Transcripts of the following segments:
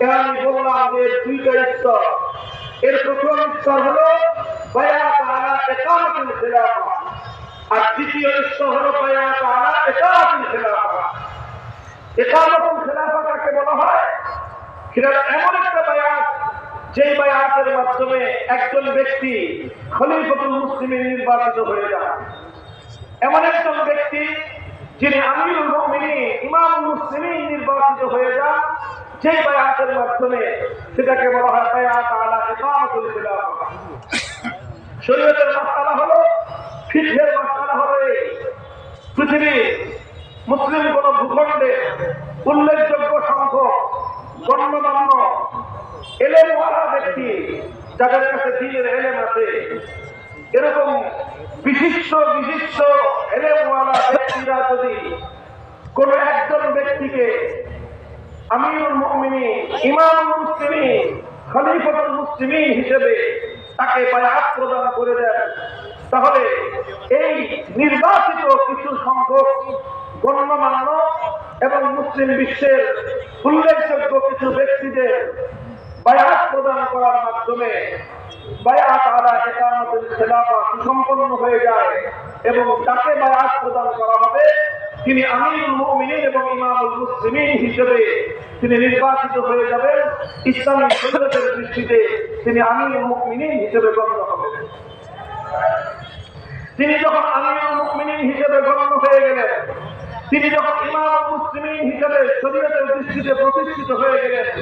যে এর প্রথম হলো বায়াত আলা একামতুল খিলাফা। আর দ্বিতীয় হলো আলা একামতুল খিলাফা। একামতুল খিলাফা কাকে বলা হয়? সেটা এমন একটা বায়াত, যেই বায়াতের মাধ্যমে একজন ব্যক্তি খলিফাতুল মুসলিমের নির্বাচিত হয়ে যায়। এমন একজন ব্যক্তি যিনি আমিরুল মুমিনিন, ইমামুল মুসলিমিন নির্বাচিত হয়ে যান। যেই বায়াতের মাধ্যমে সেটাকে বলা হয় বায়াত আলা ইকামাতুল খিলাফা। শরীয়তের মাসালা হলো, ফিকহের মাসালা হলো এই পৃথিবীর মুসলিম কোন ভূখণ্ডে উল্লেখযোগ্য সংখ্যক গণ্যমান্য এলেমওয়ালা ব্যক্তি যাদের কাছে দিনের এলেম আছে, এরকম বিশিষ্ট বিশিষ্ট এলেমওয়ালা ব্যক্তিরা যদি কোন একজন ব্যক্তিকে আমিরুল মুমিনিন, ইমাম মুসলিমী খলিফাতুল মুসলিমী হিসেবে তাকে বায়াত প্রদান করে দেন। তাহলে এই নির্বাচিত কিছু সংখ্যক গণ্যমান্য এবং মুসলিম বিশ্বের উল্লেখযোগ্য কিছু ব্যক্তিদের বায়াত প্রদান করার মাধ্যমে বায়াত আলা একামতের খেলাফা সুসম্পন্ন হয়ে যায় এবং তাকে বায়াত প্রদান করা হবে। তিনি আমিরুল মুমিনিন এবং ইমামুল মুসলিমিন হিসেবে তিনি নির্বাচিত হয়ে যাবেন। ইসলামী শরীয়তের দৃষ্টিতে তিনি আমিরুল মুমিনিন হিসেবে গণ্য হবেন তিনি যখন আমিরুল মুমিনিন হিসেবে গণ্য হয়ে গেলেন, তিনি যখন ইমাম মুসলিমিন হিসেবে শরীয়তের দৃষ্টিতে প্রতিষ্ঠিত হয়ে গেলেন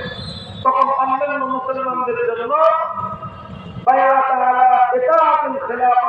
তখন অন্যান্য মুসলমানদের জন্য বায়াত আলা ইতাআতুল খিলাফা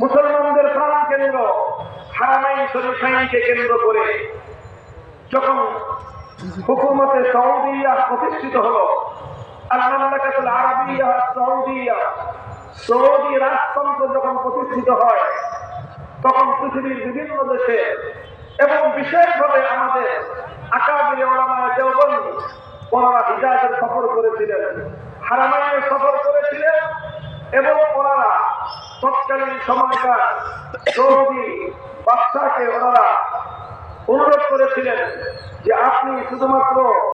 মুসলমানদের প্রাণ কেন্দ্র হারামাইন শরীফাইনকে কেন্দ্র করে যখন হুকুমতে সৌদিয়া প্রতিষ্ঠিত হলো সৌদি যখন প্রতিষ্ঠিত হয়, তখন পৃথিবীর বিভিন্ন দেশে এবং বিশেষভাবে আমাদের ওনারা সফর করেছিলেন সফর করেছিলেন এবং তৎকালীন সময়কার সৌদি বাদশাকে ওনারা অনুরোধ করেছিলেন যে আপনি শুধুমাত্র